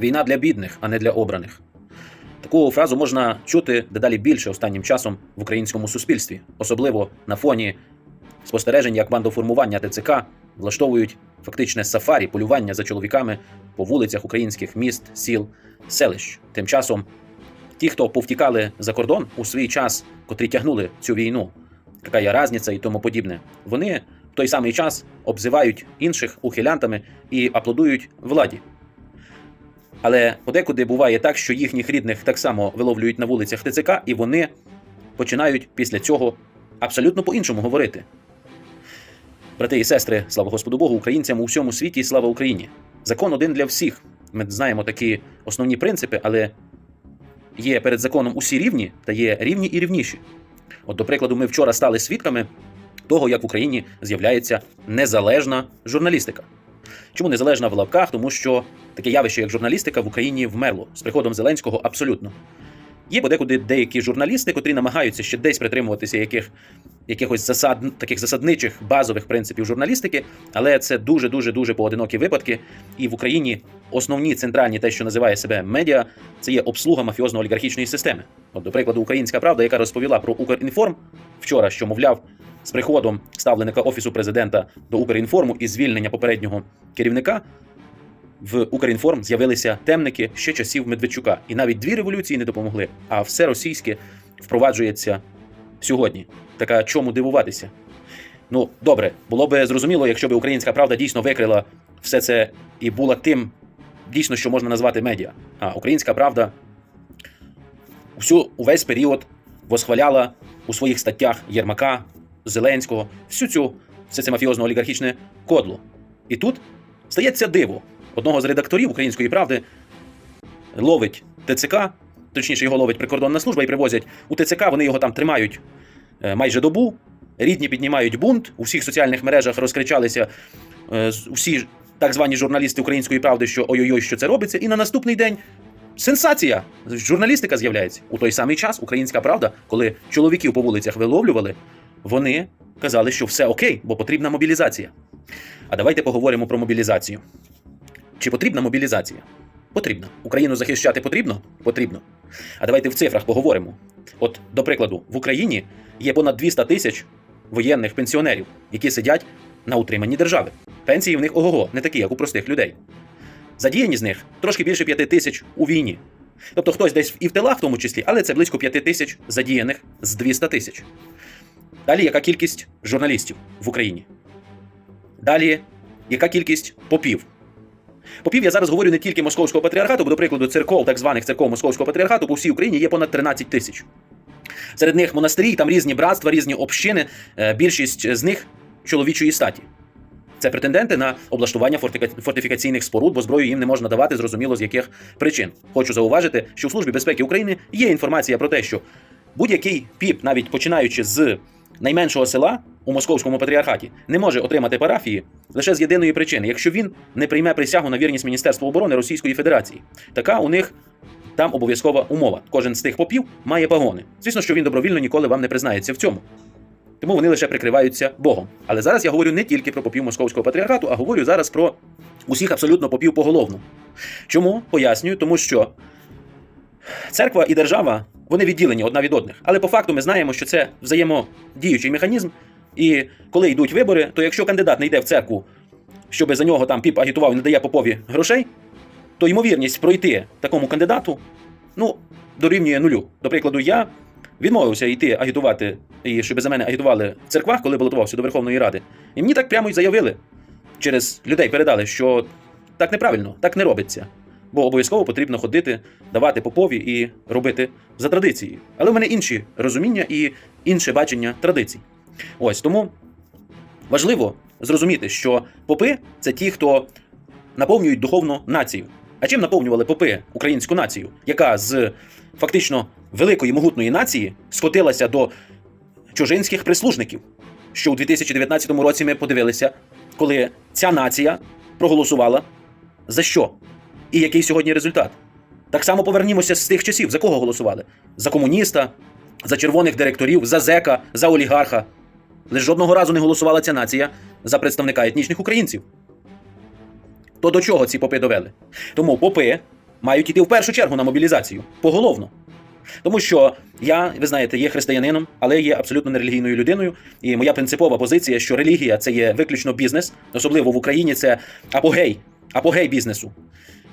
Війна для бідних, а не для обраних. Таку фразу можна чути дедалі більше останнім часом в українському суспільстві, особливо на фоні спостережень, як бандоформування ТЦК влаштовують фактичне сафарі, полювання за чоловіками по вулицях українських міст, сіл, селищ. Тим часом ті, хто повтікали за кордон у свій час, котрі тягнули цю війну, яка є разниця і тому подібне, вони в той самий час обзивають інших ухилянтами і аплодують владі. Але подекуди буває так, що їхніх рідних так само виловлюють на вулицях ТЦК, і вони починають після цього абсолютно по-іншому говорити. Брати і сестри, слава Господу Богу, українцям у всьому світі, слава Україні. Закон один для всіх. Ми знаємо такі основні принципи, але є перед законом усі рівні та є рівні і рівніші. От, до прикладу, ми вчора стали свідками того, як в Україні з'являється незалежна журналістика. Чому незалежна в лапках? Тому що таке явище, як журналістика, в Україні вмерло з приходом Зеленського абсолютно. Є подекуди деякі журналісти, котрі намагаються ще десь притримуватися яких, якихось засад, таких засадничих базових принципів журналістики, але це дуже дуже дуже поодинокі випадки. І в Україні основні центральні, те, що називає себе медіа, це є обслуга мафіозно-олігархічної системи. От, до прикладу, Українська Правда, яка розповіла про Укрінформ вчора, що мовляв, з приходом ставленика офісу президента до Укрінформу і звільнення попереднього керівника в Укрінформ з'явилися темники ще часів Медведчука. І навіть дві революції не допомогли, а все російське впроваджується сьогодні. Така чому дивуватися? Ну, добре, було би зрозуміло, якщо б українська правда дійсно викрила все це і була тим, дійсно, що можна назвати медіа. А українська правда усю увесь період восхваляла у своїх статтях Єрмака, Зеленського, всю цю все це мафіозно олігархічне кодло. І тут стається диво. Одного з редакторів української правди ловить ТЦК, точніше, його ловить прикордонна служба і привозять у ТЦК. Вони його там тримають е, майже добу. Рідні піднімають бунт. У всіх соціальних мережах розкричалися е, усі так звані журналісти української правди, що ой-ой-ой, що це робиться. І на наступний день сенсація! Журналістика з'являється. У той самий час українська правда, коли чоловіків по вулицях виловлювали, вони казали, що все окей, бо потрібна мобілізація. А давайте поговоримо про мобілізацію. Чи потрібна мобілізація? Потрібно. Україну захищати потрібно? Потрібно. А давайте в цифрах поговоримо. От, до прикладу, в Україні є понад 200 тисяч воєнних пенсіонерів, які сидять на утриманні держави. Пенсії в них ого-го, не такі, як у простих людей. Задіяні з них трошки більше 5 тисяч у війні. Тобто хтось десь і в тилах, в тому числі, але це близько 5 тисяч задіяних з 200 тисяч. Далі яка кількість журналістів в Україні? Далі яка кількість попів? Попів я зараз говорю не тільки московського патріархату, бо, до прикладу, церков, так званих церков московського патріархату по всій Україні є понад 13 тисяч. Серед них монастирі, там різні братства, різні общини, е, більшість з них чоловічої статі. Це претенденти на облаштування фортифікаційних споруд, бо зброю їм не можна давати, зрозуміло з яких причин. Хочу зауважити, що в Службі безпеки України є інформація про те, що будь-який піп, навіть починаючи з найменшого села у московському патріархаті, не може отримати парафії лише з єдиної причини, якщо він не прийме присягу на вірність Міністерства оборони Російської Федерації. Така у них там обов'язкова умова. Кожен з тих попів має пагони. Звісно, що він добровільно ніколи вам не признається в цьому. Тому вони лише прикриваються Богом. Але зараз я говорю не тільки про попів московського патріархату, а говорю зараз про усіх абсолютно попів поголовно. Чому? Пояснюю, тому що церква і держава вони відділені одна від одних. Але по факту ми знаємо, що це взаємодіючий механізм. І коли йдуть вибори, то якщо кандидат не йде в церкву, щоб за нього там піп агітував і не дає попові грошей, то ймовірність пройти такому кандидату ну, дорівнює нулю. До прикладу, я відмовився йти агітувати, і щоб за мене агітували в церквах, коли балотувався до Верховної Ради. І мені так прямо й заявили. Через людей передали, що так неправильно, так не робиться. Бо обов'язково потрібно ходити, давати попові і робити за традицією. Але в мене інші розуміння і інше бачення традицій. Ось тому важливо зрозуміти, що попи це ті, хто наповнюють духовну націю. А чим наповнювали попи українську націю, яка з фактично великої могутної нації скотилася до чужинських прислужників, що у 2019 році ми подивилися, коли ця нація проголосувала за що? І який сьогодні результат? Так само повернімося з тих часів. За кого голосували? За комуніста, за червоних директорів, за зека, за олігарха. Лише жодного разу не голосувала ця нація за представника етнічних українців. То до чого ці попи довели? Тому попи мають йти в першу чергу на мобілізацію поголовно. Тому що я, ви знаєте, є християнином, але є абсолютно нерелігійною людиною. І моя принципова позиція, що релігія це є виключно бізнес, особливо в Україні це апогей, апогей бізнесу.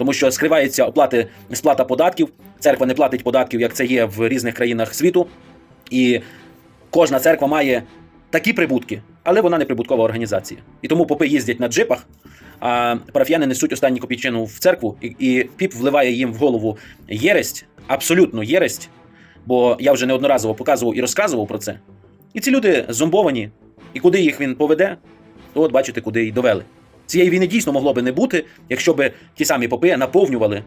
Тому що скривається оплати сплата податків. Церква не платить податків, як це є в різних країнах світу. І кожна церква має такі прибутки, але вона не прибуткова організація. І тому попи їздять на джипах, а парафіяни несуть останню копійчину в церкву, і, і піп вливає їм в голову єресть, абсолютно єресть, бо я вже неодноразово показував і розказував про це. І ці люди зомбовані, і куди їх він поведе, то от бачите, куди й довели. Цієї війни дійсно могло би не бути, якщо би ті самі попи наповнювали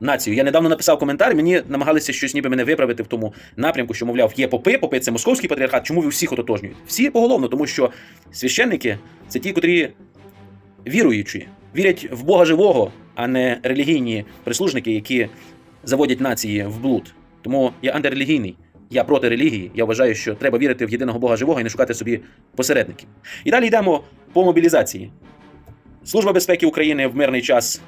націю. Я недавно написав коментар, мені намагалися щось ніби мене виправити в тому напрямку, що, мовляв, є попи, попи це московський патріархат, чому ви всіх ототожнюєте? Всі поголовно, тому що священники це ті, котрі віруючі, вірять в Бога живого, а не релігійні прислужники, які заводять нації в блуд. Тому я антирелігійний. Я проти релігії. Я вважаю, що треба вірити в єдиного Бога живого і не шукати собі посередників. І далі йдемо по мобілізації. Служба безпеки України в мирний час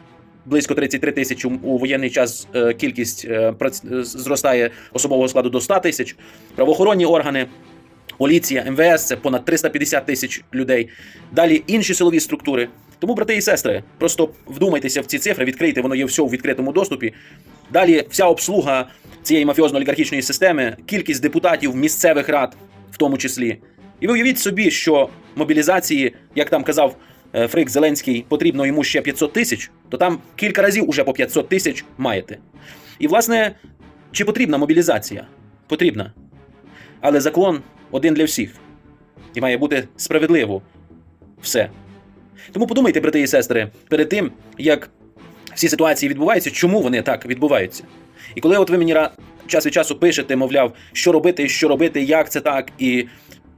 близько 33 тисяч, у- воєнний час е, кількість е, е, зростає особового складу до 100 тисяч. Правоохоронні органи, поліція, МВС це понад 350 тисяч людей. Далі інші силові структури. Тому, брати і сестри, просто вдумайтеся в ці цифри, відкрийте, воно є все у відкритому доступі. Далі вся обслуга цієї мафіозно-олігархічної системи, кількість депутатів місцевих рад, в тому числі. І ви уявіть собі, що мобілізації, як там казав Фрик Зеленський, потрібно йому ще 500 тисяч, то там кілька разів уже по 500 тисяч маєте. І, власне, чи потрібна мобілізація? Потрібна. Але закон один для всіх. І має бути справедливо все. Тому подумайте, брати і сестри, перед тим, як всі ситуації відбуваються, чому вони так відбуваються. І коли от ви мені час від часу пишете, мовляв, що робити, що робити, як це так, і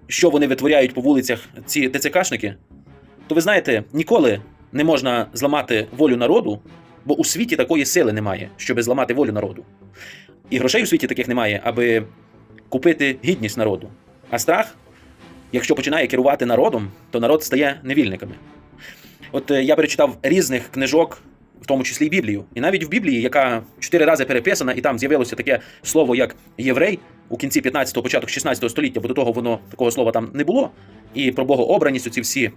що вони витворяють по вулицях, ці ТЦКшники, то ви знаєте, ніколи не можна зламати волю народу, бо у світі такої сили немає, щоб зламати волю народу. І грошей у світі таких немає, аби купити гідність народу. А страх, якщо починає керувати народом, то народ стає невільниками. От е, я перечитав різних книжок, в тому числі й Біблію. І навіть в Біблії, яка чотири рази переписана, і там з'явилося таке слово, як єврей у кінці 15-го, початок 16 століття, бо до того воно такого слова там не було. І про богообраність, оці всі,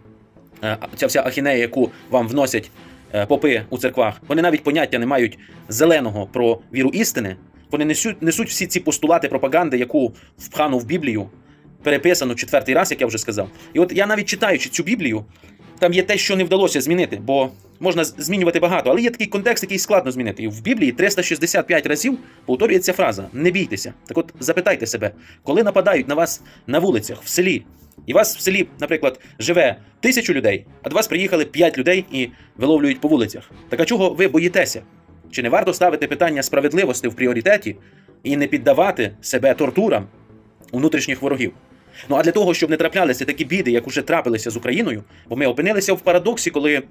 ця вся ахінея, яку вам вносять е, попи у церквах, вони навіть поняття не мають зеленого про віру істини. Вони несуть, несуть всі ці постулати пропаганди, яку впхану в Біблію, переписану четвертий раз, як я вже сказав. І от я навіть читаючи цю Біблію, там є те, що не вдалося змінити, бо можна змінювати багато, але є такий контекст, який складно змінити. І в Біблії 365 разів повторюється фраза: не бійтеся. Так от запитайте себе, коли нападають на вас на вулицях, в селі, і вас в селі, наприклад, живе тисячу людей, а до вас приїхали 5 людей і виловлюють по вулицях. Так а чого ви боїтеся? Чи не варто ставити питання справедливості в пріоритеті і не піддавати себе тортурам внутрішніх ворогів? Ну а для того, щоб не траплялися такі біди, як уже трапилися з Україною, бо ми опинилися в парадоксі, коли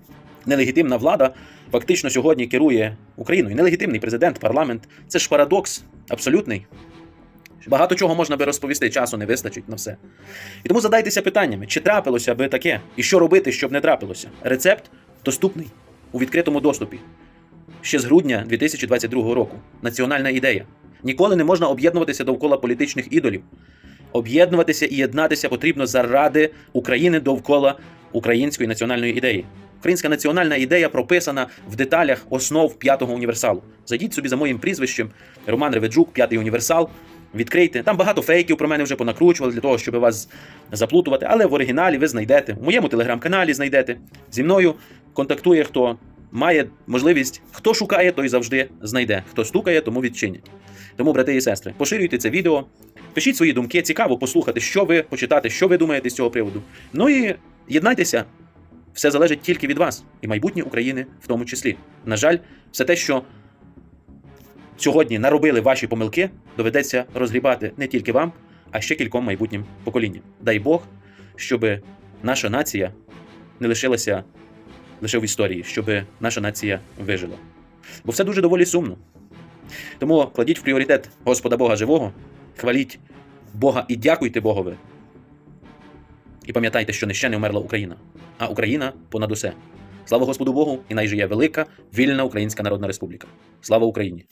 нелегітимна влада фактично сьогодні керує Україною. Нелегітимний президент, парламент це ж парадокс абсолютний. Багато чого можна би розповісти, часу не вистачить на все. І тому задайтеся питаннями, чи трапилося би таке, і що робити, щоб не трапилося. Рецепт доступний у відкритому доступі. Ще з грудня 2022 року. Національна ідея. Ніколи не можна об'єднуватися довкола політичних ідолів. Об'єднуватися і єднатися потрібно заради України довкола української національної ідеї. Українська національна ідея прописана в деталях основ п'ятого універсалу. Зайдіть собі за моїм прізвищем Роман Реведжук, п'ятий універсал. Відкрийте. Там багато фейків про мене вже понакручували для того, щоб вас заплутувати, але в оригіналі ви знайдете. В моєму телеграм-каналі знайдете. Зі мною контактує хто має можливість. Хто шукає, той завжди знайде. Хто стукає, тому відчинять. Тому, брати і сестри, поширюйте це відео, пишіть свої думки, цікаво послухати, що ви почитати, що ви думаєте з цього приводу. Ну і єднайтеся. Все залежить тільки від вас і майбутнє України в тому числі. На жаль, все те, що сьогодні наробили ваші помилки, доведеться розгрібати не тільки вам, а ще кільком майбутнім поколінням. Дай Бог, щоб наша нація не лишилася лише в історії, щоб наша нація вижила. Бо все дуже доволі сумно. Тому кладіть в пріоритет Господа Бога живого, хваліть Бога і дякуйте Богові. І пам'ятайте, що не ще не вмерла Україна, а Україна понад усе. Слава Господу Богу, і найже є велика, вільна Українська Народна Республіка. Слава Україні!